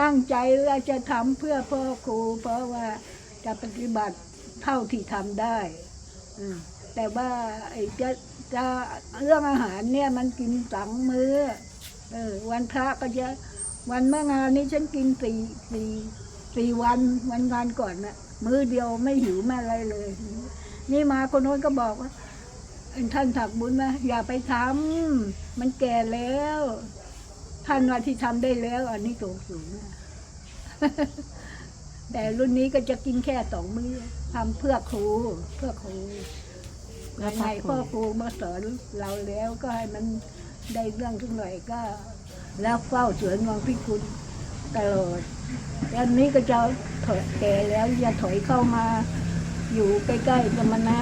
ตั้งใจว่าจะทำเพื่อพ่อครู เพราะว่าจะปฏิบัติเท่าที่ทำได้แต่ว่าไอ้จะจะเรื่องอาหารเนี่ยมันกินสังมื้อออวันพระก็จะวันเมื่องานนี้ฉันกินสี่สี่สี่วันวันงานก่อนน่ะ มื้อเดียวไม่หิวไม่อะไรเลย นี่มาคนโน้นก็บอกว่าท่านถักบุญนะอย่าไปทำมันแก่แล้ว ท่านว่าที่ทำได้แล้ว อันนี้โตสูงแต่รุ่นนี้ก็จะกินแค่สองมื้อทำเพื่อครูเพื่อครูเพื่อยังครไงอบครัวพ่อครูมาสอนเราแล้วก็ให้มันได้เรื่องทุกหน่อยก็ แล้วเฝ้าสวนวังพิคุณตลอด แล้วนี้ก็จะถอยแก่แล้วอย่าถอยเข้ามาอยู่ใกล้ๆสมนะ